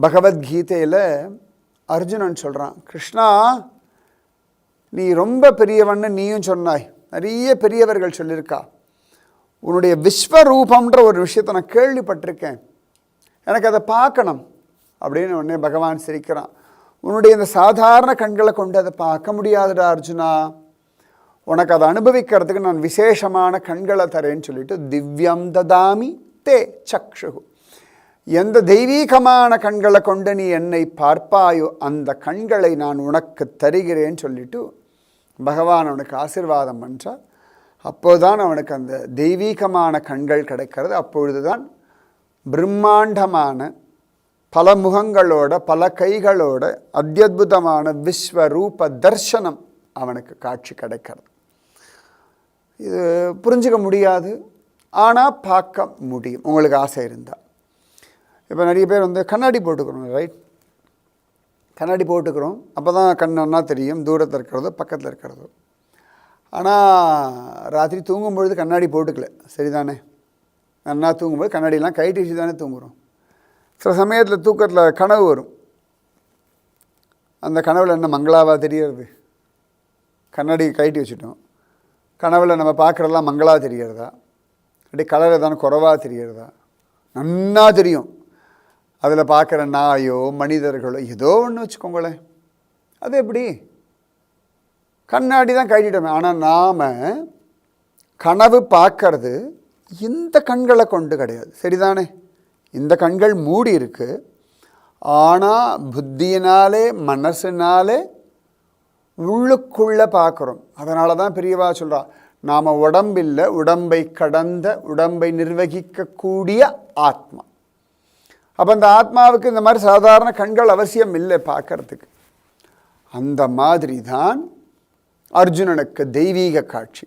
பகவத்கீதையில் அர்ஜுனன் சொல்கிறான் கிருஷ்ணா நீ ரொம்ப பெரியவன்னு நீயும் சொன்னாய். நிறைய பெரியவர்கள் சொல்லியிருக்கா. உன்னுடைய விஸ்வரூபம்ன்ற ஒரு விஷயத்தை நான் கேள்விப்பட்டிருக்கேன். எனக்கு அதை பார்க்கணும். அப்படின்னு உடனே பகவான் சிரிக்கிறான். உன்னுடைய இந்த சாதாரண கண்களை கொண்டு அதை பார்க்க முடியாதுடா அர்ஜுனா. உனக்கு அதை அனுபவிக்கிறதுக்கு நான் விசேஷமான கண்களை தரேன்னு சொல்லிட்டு திவ்யம் ததாமி தே சக்ஷு எந்த தெய்வீகமான கண்களை கொண்டு நீ என்னை பார்ப்பாயோ அந்த கண்களை நான் உனக்கு தருகிறேன்னு சொல்லிட்டு பகவான் அவனுக்கு ஆசிர்வாதம் பண்ணுறார் அப்போதான் அவனுக்கு அந்த தெய்வீகமான கண்கள் கிடைக்கிறது. அப்பொழுதுதான் பிரம்மாண்டமான பல முகங்களோட பல கைகளோட அத்தியுதமான விஸ்வரூப தர்சனம் அவனுக்கு காட்சி கிடைக்கிறது. இது புரிஞ்சுக்க முடியாது. ஆனால் பார்க்க முடியும். உங்களுக்கு ஆசை இருந்தால் இப்போ நிறைய பேர் வந்து கண்ணாடி போட்டுக்கிறோம் ரைட் கண்ணாடி போட்டுக்கிறோம். அப்போ தான் கண் தெரியும். தூரத்தில் இருக்கிறதோ பக்கத்தில் இருக்கிறதோ. ஆனால் ராத்திரி தூங்கும்பொழுது கண்ணாடி போட்டுக்கல. சரிதானே? நன்னா தூங்கும்போது கண்ணாடியெல்லாம் கைட்டிச்சு தானே தூங்குறோம். சில சமயத்தில் தூக்கத்தில் கனவு வரும். அந்த கனவில் என்ன மங்களாவாக தெரியறது கண்ணாடி கைட்டி வச்சுட்டோம். கனவில் நம்ம பார்க்குறதெல்லாம் மங்களாக தெரிகிறதா? அப்படி கலர் எதான குறைவாக தெரிகிறதா? நன்னா தெரியும். அதில் பார்க்குற நாயோ மனிதர்களோ ஏதோ ஒன்று வச்சுக்கோங்களேன். அது எப்படி? கண்ணாடி தான் கட்டிட்டோமே ஆனால் நாம் கனவு பார்க்கறது இந்த கண்களை கொண்டு கிடையாது. சரிதானே? இந்த கண்கள் மூடி இருக்கு. ஆனால் புத்தியினாலே மனசினாலே உள்ளுக்குள்ளே பார்க்குறோம். அதனால தான் பெரியவா சொல்கிறா நாம் உடம்பில்லை உடம்பை கடந்த உடம்பை நிர்வகிக்கக்கூடிய ஆத்மா. அப்போ அந்த ஆத்மாவுக்கு இந்த மாதிரி சாதாரண கண்கள் அவசியம் இல்லை பார்க்கறதுக்கு. அந்த மாதிரி தான் அர்ஜுனனுக்கு தெய்வீக காட்சி.